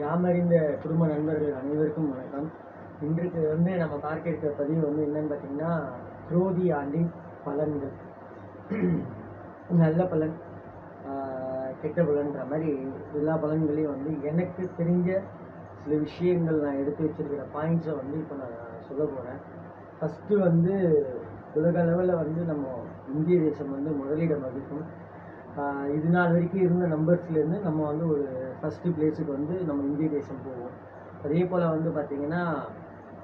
யாமறிந்த குடும்ப நண்பர்கள் அனைவருக்கும் வணக்கம். இன்றைக்கு வந்து நம்ம பார்க்க இருக்கிற பதிவு வந்து என்னன்னு பார்த்தீங்கன்னா குரோதி ஆண்டின் பலன்கள். நல்ல பலன் கெட்ட பலன்ற மாதிரி எல்லா பலன்களையும் வந்து எனக்கு தெரிஞ்ச சில விஷயங்கள் நான் எடுத்து வச்சிருக்கிற பாயிண்ட்ஸை வந்து இப்போ நான் சொல்ல போகிறேன் ஃபஸ்ட்டு வந்து உலக அளவில் வந்து நம்ம இந்திய தேசம் வந்து முதலிடம் வகிக்கும். இது நாள் வரைக்கும் இருந்த நம்பர்ஸ்லேருந்து நம்ம வந்து ஒரு ஃபஸ்ட்டு பிளேஸுக்கு வந்து நம்ம இந்திய தேசம் போவோம். அதே போல் வந்து பார்த்திங்கன்னா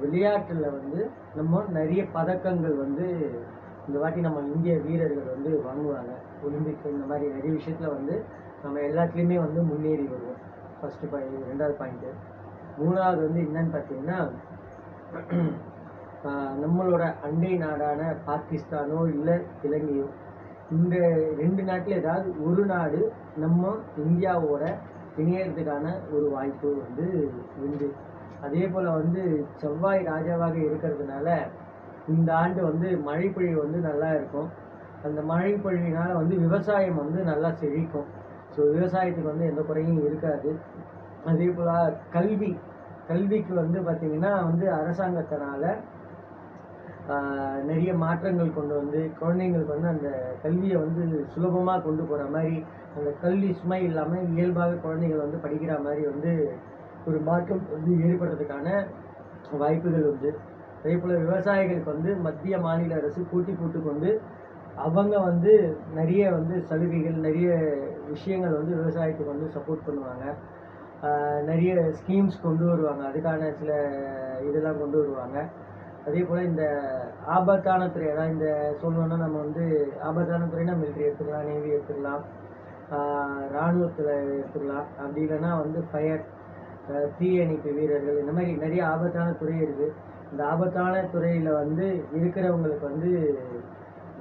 விளையாட்டில் வந்து நம்ம நிறைய பதக்கங்கள் வந்து இந்த வாட்டி நம்ம இந்திய வீரர்கள் வந்து வாங்குவாங்க. ஒலிம்பிக் இந்த மாதிரி நிறைய விஷயத்தில் வந்து நம்ம எல்லாத்துலேயுமே வந்து முன்னேறி வருவோம். ஃபஸ்ட்டு பாயிண்ட் ரெண்டாவது பாயிண்ட்டு மூணாவது வந்து என்னன்னு பார்த்தீங்கன்னா நம்மளோட அண்டை நாடான பாகிஸ்தானோ இல்லை இலங்கையோ இந்த ரெண்டு நாட்டில் ஏதாவது ஒரு நாடு நம்ம இந்தியாவோட இணையறதுக்கான ஒரு வாய்ப்பு வந்து உண்டு. அதே போல் வந்து செவ்வாய் ராஜாவாக இருக்கிறதுனால இந்த ஆண்டு வந்து மழைப்பொழிவு வந்து நல்லா இருக்கும். அந்த மழைப்பொழிவினால் வந்து விவசாயம் வந்து நல்லா செழிக்கும். ஸோ விவசாயத்துக்கு வந்து எந்த குறையும் இருக்காது. அதே போல் கல்வி கல்விக்கு வந்து பார்த்திங்கன்னா வந்து அரசாங்கத்தினால நிறைய மாற்றங்கள் கொண்டு வந்து குழந்தைங்களுக்கு வந்து அந்த கல்வியை வந்து சுலபமாக கொண்டு போகிற மாதிரி அந்த கல்வி சுமை இல்லாமல் இயல்பாக குழந்தைகள் வந்து படிக்கிற மாதிரி வந்து ஒரு மாற்றம் வந்து ஏற்படுறதுக்கான வாய்ப்புகள் உண்டு. அதே போல் விவசாயிகளுக்கு வந்து மத்திய மாநில அரசு கூட்டி போட்டு கொண்டு அவங்க வந்து நிறைய வந்து சலுகைகள் நிறைய விஷயங்கள் வந்து விவசாயத்துக்கு வந்து சப்போர்ட் பண்ணுவாங்க. நிறைய ஸ்கீம்ஸ் கொண்டு வருவாங்க. அதுக்கான சில இதெல்லாம் கொண்டு வருவாங்க. அதே போல் இந்த ஆபத்தான துறை அதாவது இந்த சொல்லணும்னா நம்ம வந்து ஆபத்தான துறைனா மிலிட்ரி எடுத்துக்கலாம் நேவி எடுத்துக்கலாம் இராணுவத்தில் எடுத்துக்கலாம். அப்படி இல்லைன்னா வந்து ஃபயர் தீயணைப்பு வீரர்கள் இந்த மாதிரி நிறைய ஆபத்தான துறை இருக்குது இந்த ஆபத்தான துறையில் வந்து இருக்கிறவங்களுக்கு வந்து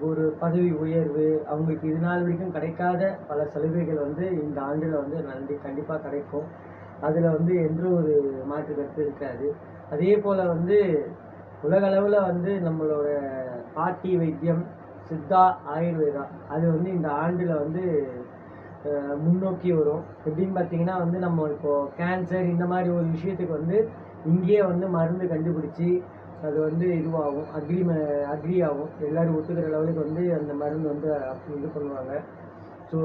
ஒரு பதவி உயர்வு அவங்களுக்கு இது நாள் வரைக்கும் கிடைக்காத பல சலுகைகள் வந்து இந்த ஆண்டில் வந்து நன்றி கண்டிப்பாக கிடைக்கும். அதில் வந்து எந்த ஒரு மாற்று கருத்து இருக்காது. அதே போல் வந்து உலக அளவில் வந்து நம்மளோட பாட்டி வைத்தியம் சித்தா ஆயுர்வேதா அது வந்து இந்த ஆண்டில் வந்து முன்னோக்கி வரும். எப்படின்னு பார்த்தீங்கன்னா வந்து நம்ம இப்போது கேன்சர் இந்த மாதிரி ஒரு விஷயத்துக்கு வந்து இங்கேயே வந்து மருந்து கண்டுபிடிச்சி அது வந்து இதுவாகும் அக்ரி அக்ரி ஆகும். எல்லாரும் ஒத்துக்கிற லெவலுக்கு வந்து அந்த மருந்து வந்து இது பண்ணுவாங்க. ஸோ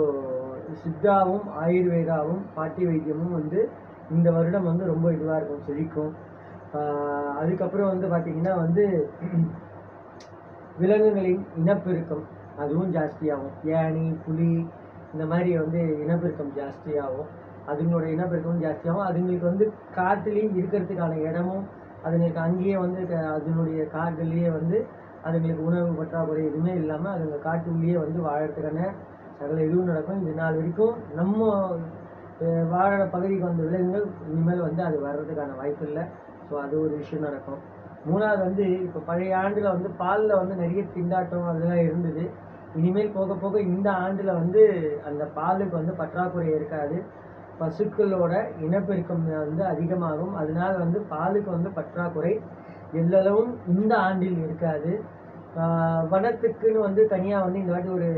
சித்தாவும் ஆயுர்வேதாவும் பாட்டி வைத்தியமும் வந்து இந்த வருடம் வந்து ரொம்ப இதுவாக இருக்கும் செழிக்கும். அதுக்கப்புறம் வந்து பார்த்திங்கன்னா வந்து விலங்குகளின் இனப்பெருக்கம் அதுவும் ஜாஸ்தியாகும். யானை புலி இந்த மாதிரி வந்து இனப்பெருக்கம் ஜாஸ்தியாகும். அதுங்களோட இனப்பெருக்கமும் ஜாஸ்தியாகும். அதுங்களுக்கு வந்து காட்டுலேயும் இருக்கிறதுக்கான இடமும் அதுங்களுக்கு அங்கேயே வந்து க- அதனுடைய காட்டுலேயே வந்து அதுங்களுக்கு உணவு பற்றாக்குறை எதுவுமே இல்லாமல் அதுங்க காட்டுக்குள்ளேயே வந்து வாழறதுக்கான சகல இதுவும் நடக்கும். இது நாள் வரைக்கும் நம்ம வாழற பகுதிக்கு வந்த விலங்குகள் இனிமேல் வந்து அது வர்றதுக்கான வாய்ப்பு இல்லை. ஸோ அது ஒரு விஷயம் நடக்கும். மூணாவது வந்து இப்போ பழைய ஆண்டில் வந்து பாலில் வந்து நிறைய திண்டாட்டம் அதெல்லாம் இருந்தது. இனிமேல் போக போக இந்த ஆண்டில் வந்து அந்த பாலுக்கு வந்து பற்றாக்குறை இருக்காது. பசுக்களோட இனப்பெருக்கம் வந்து அதிகமாகும். அதனால் வந்து பாலுக்கு வந்து பற்றாக்குறை எல்லளவும் இந்த ஆண்டில் இருக்காது. வனத்துக்குன்னு வந்து தனியாக வந்து இந்த வாட்டி ஒரு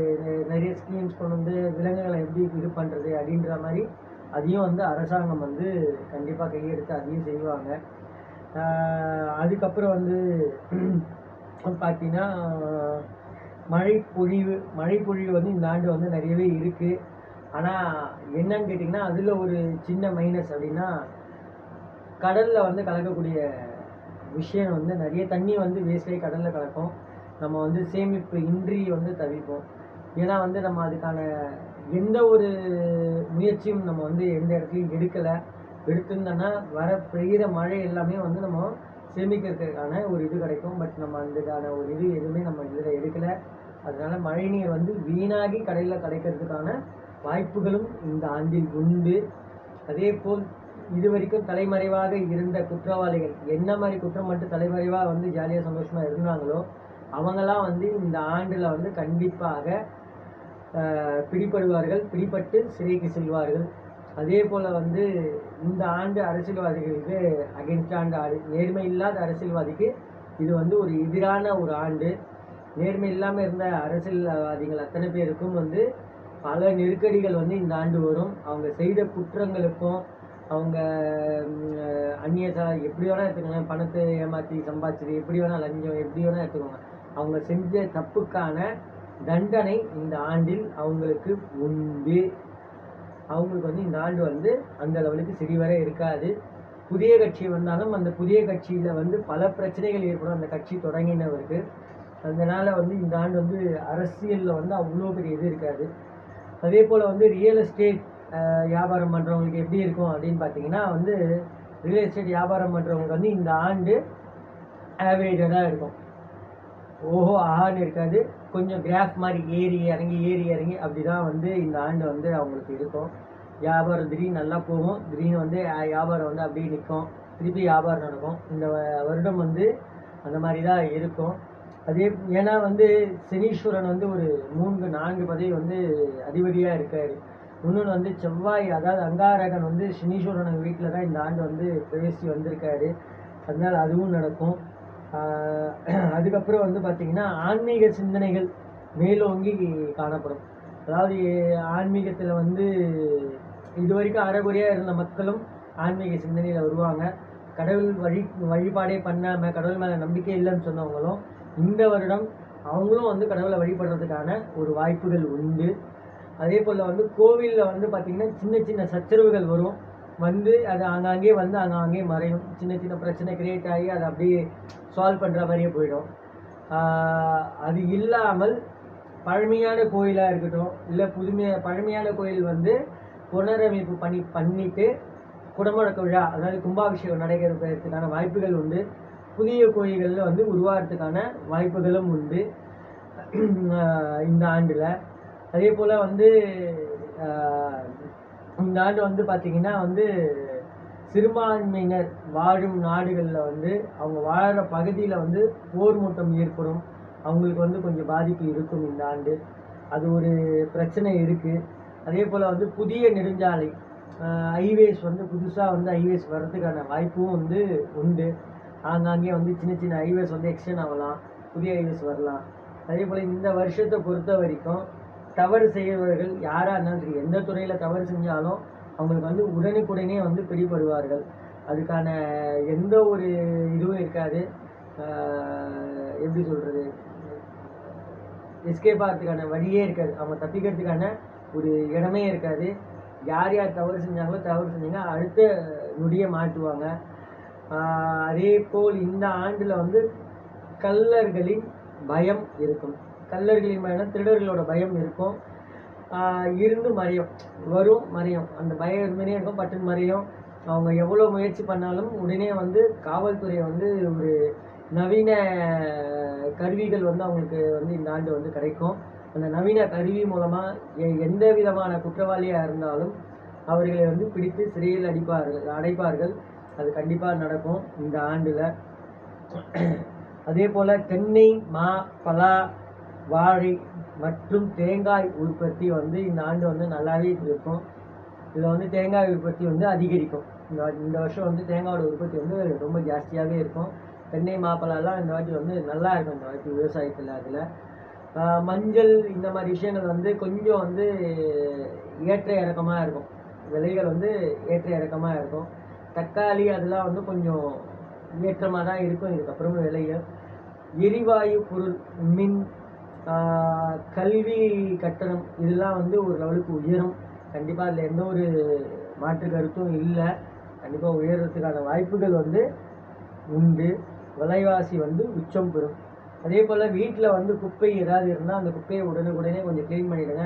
நிறைய ஸ்கீம்ஸ் கொண்டு வந்து விலங்குகளை எப்படி இது பண்ணுறது அப்படின்ற மாதிரி அதையும் வந்து அரசாங்கம் வந்து கண்டிப்பாக கையெடுத்து அதையும் செய்வாங்க. அதுக்கப்புறம் வந்து பார்த்தீங்கன்னா மழைப்பொழிவு மழைப்பொழிவு வந்து இந்த ஆண்டு வந்து நிறையவே இருக்குது ஆனால் என்னன்னு கேட்டிங்கன்னா அதில் ஒரு சின்ன மைனஸ் அப்படின்னா கடலில் வந்து கலக்கக்கூடிய விஷயம் வந்து நிறைய தண்ணி வந்து வேஸ்டாகி கடலில் கலக்கும். நம்ம வந்து சேமிப்பு இன்றி வந்து தவிப்போம். ஏன்னா வந்து நம்ம அதுக்கான எந்த ஒரு முயற்சியும் நம்ம வந்து எந்த இடத்துலையும் எடுக்கலை. எடுத்திருந்தோன்னா வர பெய்கிற மழை எல்லாமே வந்து நம்ம சேமிக்கிறதுக்கான ஒரு இது கிடைக்கும். பட் நம்ம அதுக்கான ஒரு இது எதுவுமே நம்ம இதில் எடுக்கலை. அதனால மழைநீர் வந்து வீணாகி கடையில் கிடைக்கிறதுக்கான வாய்ப்புகளும் இந்த ஆண்டில் உண்டு. அதே போல் இது வரைக்கும் தலைமறைவாக இருந்த குற்றவாளிகள் என்ன மாதிரி குற்றம் மட்டும் தலைமறைவாக வந்து ஜாலியாக சந்தோஷமாக இருந்தாங்களோ அவங்களாம் வந்து இந்த ஆண்டில் வந்து கண்டிப்பாக பிடிபடுவார்கள் பிடிபட்டு சிறைக்கு செல்வார்கள். அதே போல் வந்து இந்த ஆண்டு அரசியல்வாதிகளுக்கு அகென்ஸ்ட் ஆண்டு ஆடு நேர்மை இல்லாத அரசியல்வாதிக்கு இது வந்து ஒரு எதிரான ஒரு ஆண்டு. நேர்மை இல்லாமல் இருந்த அரசியல்வாதிகள் அத்தனை பேருக்கும் வந்து பல நெருக்கடிகள் வந்து இந்த ஆண்டு வரும். அவங்க செய்த குற்றங்களுக்கும் அவங்க ம், அந்நிய எப்படி வேணால் எடுத்துக்கோங்க. பணத்தை ஏமாற்றி சம்பாதிச்சது எப்படி வேணால் லஞ்சம் எப்படி வேணால் எடுத்துக்கோங்க. அவங்க செஞ்ச தப்புக்கான தண்டனை இந்த ஆண்டில் அவங்களுக்கு உண்டு. அவங்களுக்கு வந்து இந்த ஆண்டு வந்து அந்த லெவலுக்கு சரிவர இருக்காது. புதிய கட்சி வந்தாலும் அந்த புதிய கட்சியில் வந்து பல பிரச்சனைகள் ஏற்படும். அந்த கட்சி தொடங்கினவருக்கு. அதனால் வந்து இந்த ஆண்டு வந்து அரசியலில் வந்து அவ்வளோ பெரிய இது இருக்காது. அதே போல் வந்து ரியல் எஸ்டேட் வியாபாரம் பண்ணுறவங்களுக்கு எப்படி இருக்கும் அப்படின்னு பார்த்தீங்கன்னா வந்து ரியல் எஸ்டேட் வியாபாரம் பண்ணுறவங்களுக்கு வந்து இந்த ஆண்டு ஆவரேஜாக தான் இருக்கும். ஓஹோ ஆஹான்னு இருக்காது. கொஞ்சம் கிராஃப் மாதிரி ஏறி இறங்கி ஏறி இறங்கி அப்படி தான் வந்து இந்த ஆண்டு வந்து அவங்களுக்கு இருக்கும். வியாபாரம் திடீர்னு நல்லா போகும். திடீர்னு வந்து வியாபாரம் வந்து அப்படியே நிற்கும். திருப்பி வியாபாரம் நடக்கும். இந்த வ- வருடம் வந்து அந்த மாதிரி தான் இருக்கும். அதே ஏன்னா வந்து சனீஸ்வரன் வந்து ஒரு மூன்று நான்கு பதவி வந்து அதிபதியாக இருக்கார். இன்னொன்று வந்து செவ்வாய் அதாவது அங்காரகன் வந்து சனீஸ்வரன் வீட்டில் தான் இந்த ஆண்டு வந்து பிரவேசி வந்திருக்காரு. அதனால் அதுவும் நடக்கும். அதுக்கப்புறம் வந்து பார்த்திங்கன்னா ஆன்மீக சிந்தனைகள் மேலோங்கி காணப்படும். அதாவது ஆன்மீகத்தில் வந்து இது வரைக்கும் அறகுறையாக இருந்த மக்களும் ஆன்மீக சிந்தனையில் வருவாங்க. கடவுள் வழி வழிபாடே பண்ணாமல் கடவுள் மேலே நம்பிக்கை இல்லைன்னு சொன்னவங்களும் இந்த வருடம் அவங்களும் வந்து கடவுளை வழிபடுறதுக்கான ஒரு வாய்ப்புகள் உண்டு. அதே போல் வந்து கோவிலில் வந்து பார்த்திங்கன்னா சின்ன சின்ன சச்சரவுகள் வரும். வந்து அது ஆங்காங்கே வந்து ஆங்காங்கே மறையும். சின்ன சின்ன பிரச்சனை கிரியேட் ஆகி அதை அப்படியே சால்வ் பண்ணுற மாதிரியே போயிடும். அது இல்லாமல் பழமையான கோயிலாக இருக்கட்டும் இல்லை புதுமையாக பழமையான கோயில் வந்து புனரமைப்பு பண்ணி பண்ணிவிட்டு குடமுழக்க விழா அதாவது கும்பாபிஷேகம் நடைபெறுவதற்கான வாய்ப்புகள் உண்டு. புதிய கோயில்களில் வந்து உருவாகிறதுக்கான வாய்ப்புகளும் உண்டு. இந்த ஆண்டில். அதே போல் வந்து இந்த ஆண்டு வந்து பார்த்திங்கன்னா வந்து சிறுபான்மையினர் வாழும் நாடுகளில் வந்து அவங்க வாழ்கிற பகுதியில் வந்து போர் மூட்டம் ஏற்படும். அவங்களுக்கு வந்து கொஞ்சம் பாதிப்பு இருக்கும் இந்த ஆண்டு. அது ஒரு பிரச்சனை இருக்குது அதே போல் வந்து புதிய நெடுஞ்சாலை ஹைவேஸ் வந்து புதுசாக வந்து ஹைவேஸ் வர்றதுக்கான வாய்ப்பும் வந்து உண்டு. ஆங்காங்கே வந்து சின்ன சின்ன ஹைவேஸ் வந்து எக்ஸ்டெண்ட் ஆகலாம் புதிய ஹைவேஸ் வரலாம். அதே போல் இந்த வருஷத்தை பொறுத்த வரைக்கும் தவறு செய்கிறவர்கள் யாராக இருந்தாலும் சரி எந்த துறையில் தவறு செஞ்சாலும் அவங்களுக்கு வந்து உடனுக்குடனே வந்து பிடிபடுவார்கள். அதுக்கான எந்த ஒரு இதுவும் இருக்காது. எப்படி சொல்கிறது எஸ்கேப் ஆகிறதுக்கான வழியே இருக்காது. அவங்க தப்பிக்கிறதுக்கான ஒரு இடமே இருக்காது. யார் யார் தவறு செஞ்சாங்களோ தவறு செஞ்சாங்க அடுத்த நொடியை மாட்டுவாங்க அதே போல் இந்த ஆண்டில் வந்து கல்லர்களின் பயம் இருக்கும். கல்லர்களின் மேலே திருடர்களோட பயம் இருக்கும். இருந்து மறையும் வரும் மறையும் அந்த பயம் இருந்துனே இருக்கும். பட்டுன்னு மறையும் அவங்க எவ்வளோ முயற்சி பண்ணாலும் உடனே வந்து காவல்துறை வந்து ஒரு நவீன கருவிகள் வந்து அவங்களுக்கு வந்து இந்த ஆண்டு வந்து கிடைக்கும். அந்த நவீன கருவி மூலமாக எந்த விதமான குற்றவாளியாக இருந்தாலும் அவர்களை வந்து பிடித்து சிறையில் அடிப்பார்கள் அடைப்பார்கள். அது கண்டிப்பாக நடக்கும் இந்த ஆண்டில். அதே போல் தென்னை மா பலா வாழை மற்றும் தேங்காய் உற்பத்தி வந்து இந்த ஆண்டு வந்து நல்லாவே இருக்கும். இதில் வந்து தேங்காய் உற்பத்தி வந்து அதிகரிக்கும். இந்த இந்த வருஷம் வந்து தேங்காயோட உற்பத்தி வந்து ரொம்ப ஜாஸ்தியாகவே இருக்கும். தென்னை மாப்பழம்லாம் இந்த வாட்டி வந்து நல்லா இருக்கும் இந்த வாட்டி விவசாயத்தில் அதில். மஞ்சள் இந்த மாதிரி விஷயங்கள் வந்து கொஞ்சம் வந்து ஏற்ற இறக்கமாக இருக்கும். விலைகள் வந்து ஏற்ற இறக்கமாக இருக்கும். தக்காளி அதெல்லாம் வந்து கொஞ்சம் ஏற்றமாக தான் இருக்கும். இதுக்கப்புறமும் விலைகள். எரிவாயு பொருள் மின் கல்வி கட்டணம் இதெல்லாம் வந்து ஒரு லெவலுக்கு உயரும். கண்டிப்பாக அதில் எந்த ஒரு மாற்று கருத்தும் இல்லை. கண்டிப்பாக உயர்றதுக்கான வாய்ப்புகள் வந்து உண்டு. விலைவாசி வந்து உச்சம் பெறும். அதே போல் வீட்டில் வந்து குப்பை ஏதாவது இருந்தால் அந்த குப்பையை உடனுக்குடனே கொஞ்சம் க்ளீன் பண்ணிவிடுங்க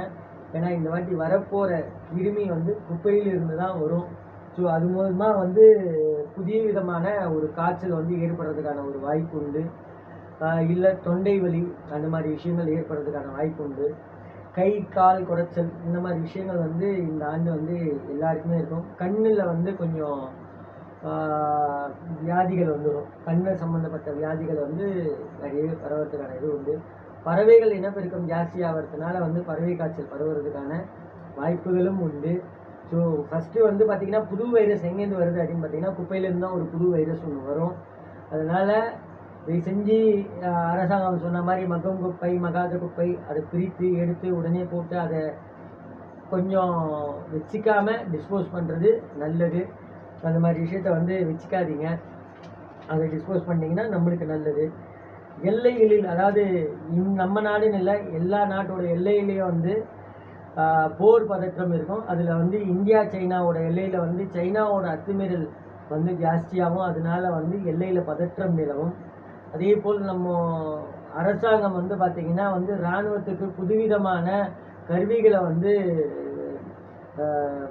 ஏன்னா இந்த வாட்டி வரப்போகிற கிருமி வந்து குப்பையில் இருந்து தான் வரும். ஸோ அது மூலமாக வந்து புதிய விதமான ஒரு காய்ச்சல் வந்து ஏற்படுறதுக்கான ஒரு வாய்ப்பு உண்டு. இல்லை தொண்டை வலி அந்த மாதிரி விஷயங்கள் ஏற்படுறதுக்கான வாய்ப்பு உண்டு. கை கால் குடைச்சல் இந்த மாதிரி விஷயங்கள் வந்து இந்த ஆண்டு வந்து எல்லாருக்குமே இருக்கும். கண்ணில் வந்து கொஞ்சம் வியாதிகள் வந்துடும் கண்ணு சம்மந்தப்பட்ட வியாதிகள் வந்து நிறைய பரவறதுக்கான இது உண்டு. பறவைகள் இனப்பெருக்கம் ஜாஸ்தி ஆகிறதுனால வந்து பறவை காய்ச்சல் பரவுறதுக்கான வாய்ப்புகளும் உண்டு. ஸோ ஃபஸ்ட்டு வந்து பார்த்திங்கன்னா புது வைரஸ் எங்கேருந்து வருது அப்படின்னு பார்த்திங்கன்னா குப்பையிலேருந்து தான் ஒரு புது வைரஸ் ஒன்று வரும். அதனால் இதை செஞ்சு அரசாங்கம் சொன்ன மாதிரி மக்கும் குப்பை மகாத குப்பை அதை பிரித்து எடுத்து உடனே போட்டு அதை கொஞ்சம் வச்சுக்காமல் டிஸ்போஸ் பண்ணுறது நல்லது. அந்த மாதிரி விஷயத்த வந்து வச்சுக்காதீங்க. அதை டிஸ்போஸ் பண்ணிங்கன்னா நம்மளுக்கு நல்லது. எல்லைகளில் அதாவது இந் நம்ம நாடுன்னு இல்லை எல்லா நாட்டோட எல்லையிலையும் வந்து போர் பதற்றம் இருக்கும். அதில் வந்து இந்தியா சைனாவோட எல்லையில் வந்து சைனாவோட அத்துமீறல் வந்து ஜாஸ்தியாகவும் அதனால வந்து எல்லையில் பதற்றம் நிலவும். அதே போல் நம்ம அரசாங்கம் வந்து பார்த்திங்கன்னா வந்து இராணுவத்துக்கு புதுவிதமான கருவிகளை வந்து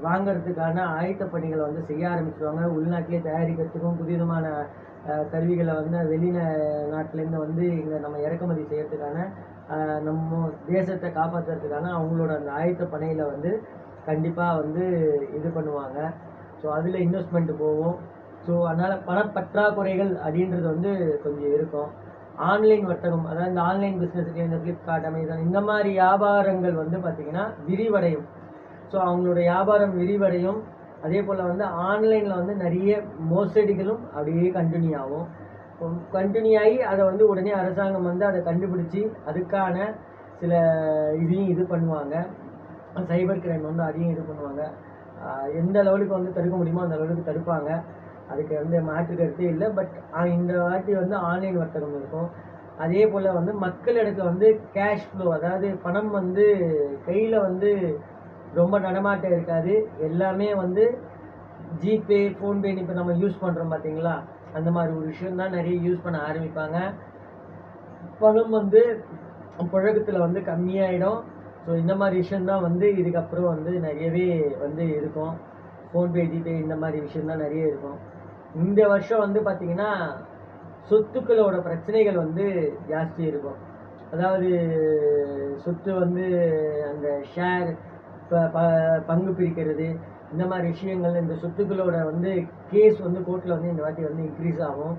வாங்கிறதுக்கான ஆயத்த பணிகளை வந்து செய்ய ஆரம்பிச்சிருவாங்க. உள்நாட்டிலே தயாரிக்கிறதுக்கும் புதுவிதமான கருவிகளை வந்து வெளிந நாட்டிலேருந்து வந்து இங்கே நம்ம இறக்குமதி செய்யறதுக்கான நம்ம தேசத்தை காப்பாற்றுறதுக்கான அவங்களோட அந்த ஆயத்த பணியில் வந்து கண்டிப்பாக வந்து இது பண்ணுவாங்க. ஸோ அதில் இன்வெஸ்ட்மெண்ட் போகும் ஸோ அதனால் பணப்பற்றாக்குறைகள் அப்படின்றது வந்து கொஞ்சம் இருக்கும். ஆன்லைன் வர்த்தகம் அதாவது இந்த ஆன்லைன் பிஸ்னஸுக்கு இந்த ஃப்ளிப்கார்ட் அமேசான் இந்த மாதிரி வியாபாரங்கள் வந்து பார்த்திங்கன்னா விரிவடையும். ஸோ அவங்களோட வியாபாரம் விரிவடையும். அதே போல் வந்து ஆன்லைனில் வந்து நிறைய மோசடிகளும் அப்படியே கண்டினியூ ஆகும். கண்டினியூ ஆகி அதை வந்து உடனே அரசாங்கம் வந்து அதை கண்டுபிடிச்சி அதுக்கான சில இதையும் இது பண்ணுவாங்க. சைபர் கிரைம் வந்து அதையும் இது பண்ணுவாங்க. எந்த லெவலுக்கு வந்து தடுக்க முடியுமோ அந்த லெவலுக்கு தடுப்பாங்க. அதுக்கு வந்து மாற்று கருத்தே இல்லை. பட் இந்த வாட்டி வந்து ஆன்லைன் வர்த்தகம் இருக்கும். அதே போல் வந்து மக்களிடத்துல வந்து கேஷ் ஃப்ளோ அதாவது பணம் வந்து கையில் வந்து ரொம்ப நடமாட்டம் இருக்காது. எல்லாமே வந்து ஜிபே ஃபோன்பேன்னு இப்போ நம்ம யூஸ் பண்ணுறோம் பார்த்தீங்களா அந்த மாதிரி ஒரு விஷயம் தான் நிறைய யூஸ் பண்ண ஆரம்பிப்பாங்க. பணம் வந்து புழக்கத்தில் வந்து கம்மியாயிடும். ஸோ இந்த மாதிரி விஷயம்தான் வந்து இதுக்கப்புறம் வந்து நிறையவே வந்து இருக்கும். ஃபோன்பே ஜிபே இந்த மாதிரி விஷயம்தான் நிறைய இருக்கும். இந்த வருஷம் வந்து பார்த்திங்கன்னா சொத்துக்களோட பிரச்சனைகள் வந்து ஜாஸ்தி இருக்கும். அதாவது சொத்து வந்து அந்த ஷேர் இப்போ ப- பங்கு பிரிக்கிறது இந்த மாதிரி விஷயங்கள் இந்த சொத்துக்களோட வந்து கேஸ் வந்து கோர்ட்டில் வந்து இந்த வாட்டி வந்து இன்க்ரீஸ் ஆகும்.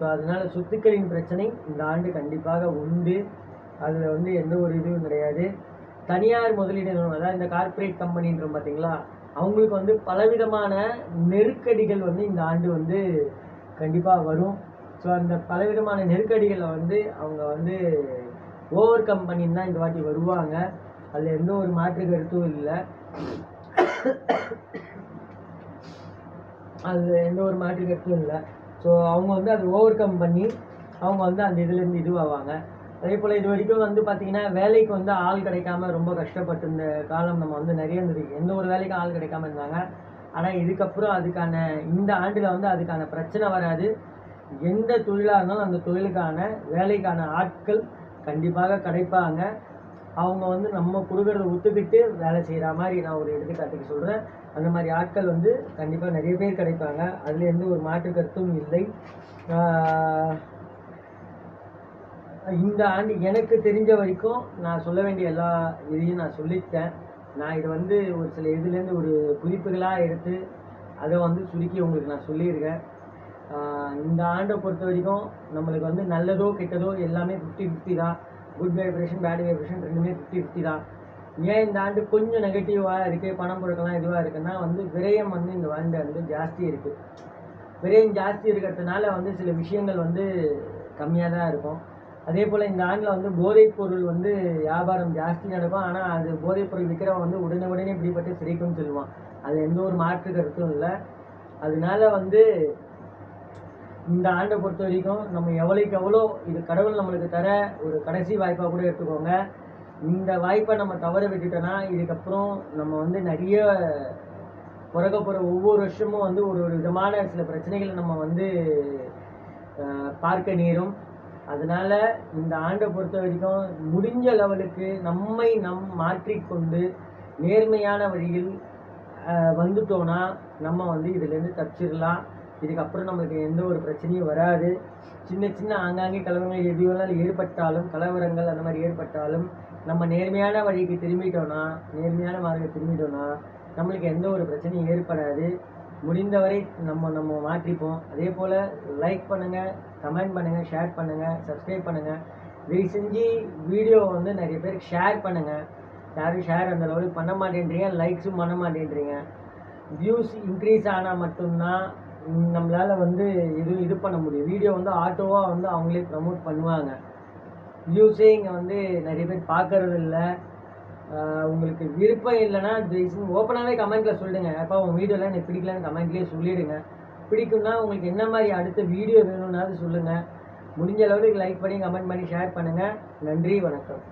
ஸோ அதனால் சொத்துக்களின் பிரச்சனை இந்த ஆண்டு கண்டிப்பாக உண்டு. அதில் வந்து எந்த ஒரு இதுவும் கிடையாது. தனியார் முதலீடு அதாவது இந்த கார்ப்பரேட் கம்பெனின்றோம் பார்த்தீங்களா அவங்களுக்கு வந்து பலவிதமான நெருக்கடிகள் வந்து இந்த ஆண்டு வந்து கண்டிப்பாக வரும். ஸோ அந்த பலவிதமான நெருக்கடிகளை வந்து அவங்க வந்து ஓவர் கம் பண்ணின்னு தான் இந்த வாட்டி வருவாங்க. அதில் எந்த ஒரு மாற்று கருத்தும் இல்லை. அது எந்த ஒரு மாற்று கருத்தும் இல்லை. ஸோ அவங்க வந்து அதை ஓவர் கம் பண்ணி அவங்க வந்து அந்த இதுலேருந்து இதுவாவாங்க. அதே போல் இது வரைக்கும் வந்து பார்த்தீங்கன்னா வேலைக்கு வந்து ஆள் கிடைக்காம ரொம்ப கஷ்டப்பட்டு இருந்த காலம் நம்ம வந்து நிறைய இருந்தது. எந்த ஒரு வேலைக்கும் ஆள் கிடைக்காம இருந்தாங்க. ஆனால் இதுக்கப்புறம் அதுக்கான இந்த ஆண்டில் வந்து அதுக்கான பிரச்சனை வராது. எந்த தொழிலாக இருந்தாலும் அந்த தொழிலுக்கான வேலைக்கான ஆட்கள் கண்டிப்பாக கிடைப்பாங்க. அவங்க வந்து நம்ம கொடுக்குறத ஒத்துக்கிட்டு வேலை செய்கிற மாதிரி நான் ஒரு எடுத்துக்காட்டுக்கு சொல்கிறேன் அந்த மாதிரி ஆட்கள் வந்து கண்டிப்பாக நிறைய பேர் கிடைப்பாங்க. அதில் எந்த ஒரு மாற்று கருத்தும் இல்லை. இந்த ஆண்டு எனக்கு தெரிஞ்ச வரைக்கும் நான் சொல்ல வேண்டிய எல்லா இதையும் நான் சொல்லிட்டேன். நான் இது வந்து ஒரு சில இதுலேருந்து ஒரு குறிப்புகளாக எடுத்து அதை வந்து சுருக்கி உங்களுக்கு நான் சொல்லியிருக்கேன். இந்த ஆண்டை பொறுத்த வரைக்கும் நம்மளுக்கு வந்து நல்லதோ கெட்டதோ எல்லாமே ஃபிஃப்டி ஃபிஃப்டி தான். குட் வைப்ரேஷன் பேட் வைப்ரேஷன் ரெண்டுமே ஃபிஃப்டி ஃபிஃப்டி தான். ஏன் இந்த ஆண்டு கொஞ்சம் நெகட்டிவாக இருக்குது பணம் புழக்கலாம் இதுவாக இருக்குன்னா வந்து விரயம் வந்து இந்த ஆண்டு வந்து ஜாஸ்தி இருக்குது விரயம் ஜாஸ்தி இருக்கிறதுனால வந்து சில விஷயங்கள் வந்து கம்மியாக தான் இருக்கும். அதே போல் இந்த ஆண்டில் வந்து போதைப் பொருள் வந்து வியாபாரம் ஜாஸ்தி நடக்கும். ஆனால் அது போதைப் பொருள் விற்கிறவன் வந்து உடனே உடனே பிடிபட்டு சிரிக்கும்னு சொல்லுவான். அது எந்த ஒரு மாற்று கருத்தும் இல்லை. அதனால வந்து இந்த ஆண்டை பொறுத்த வரைக்கும் நம்ம எவ்வளோக்கு எவ்வளோ இது கடவுள் நம்மளுக்கு தர ஒரு கடைசி வாய்ப்பாக கூட எடுத்துக்கோங்க. இந்த வாய்ப்பை நம்ம தவற விட்டுட்டோன்னா இதுக்கப்புறம் நம்ம வந்து நிறைய பிறக்க போகிற ஒவ்வொரு வருஷமும் வந்து ஒரு ஒரு விதமான சில பிரச்சனைகளை நம்ம வந்து பார்க்க நேரும். அதனால் இந்த ஆண்டை பொறுத்த வரைக்கும் முடிஞ்ச லெவலுக்கு நம்மை நம் மாற்றிக்கொண்டு நேர்மையான வழியில் வந்துட்டோன்னா நம்ம வந்து இதுலேருந்து தப்பிச்சிடலாம். இதுக்கப்புறம் நம்மளுக்கு எந்த ஒரு பிரச்சனையும் வராது. சின்ன சின்ன ஆங்காங்கே கலவரங்கள் எது வேணாலும் ஏற்பட்டாலும் கலவரங்கள் அந்த மாதிரி ஏற்பட்டாலும் நம்ம நேர்மையான வழிக்கு திரும்பிட்டோன்னா நேர்மையான மார்க்கை திரும்பிட்டோன்னா நம்மளுக்கு எந்த ஒரு பிரச்சனையும் ஏற்படாது. முடிந்தவரை நம்ம நம்ம மாற்றிப்போம். அதே போல் லைக் பண்ணுங்கள் கமெண்ட் பண்ணுங்கள் ஷேர் பண்ணுங்கள் சப்ஸ்கிரைப் பண்ணுங்கள் தயவு செஞ்சு வீடியோ வந்து நிறைய பேருக்கு ஷேர் பண்ணுங்கள் யாரும் ஷேர் அந்த லெவலுக்கு பண்ண மாட்டேன்றீங்க லைக்ஸும் பண்ண மாட்டேன்றீங்க. வியூஸ் இன்க்ரீஸ் ஆனால் மட்டும்தான் நம்மளால் வந்து எதுவும் இது பண்ண முடியும். வீடியோ வந்து ஆட்டோவாக வந்து அவங்களே ப்ரமோட் பண்ணுவாங்க. வியூஸே இங்கே வந்து நிறைய பேர் பார்க்கறது இல்லை. உங்களுக்கு விருப்பம் இல்லைன்னா ஓப்பனாகவே கமெண்ட்டில் சொல்லிடுங்க அப்போ உங்கள் வீடியோலாம் எனக்கு பிடிக்கலன்னு கமெண்ட்லேயே சொல்லிவிடுங்க பிடிக்கும்னா உங்களுக்கு என்ன மாதிரி அடுத்த வீடியோ வேணும்னாலும் சொல்லுங்கள் முடிஞ்ச அளவுக்கு லைக் பண்ணி கமெண்ட் பண்ணி ஷேர் பண்ணுங்கள் நன்றி வணக்கம்.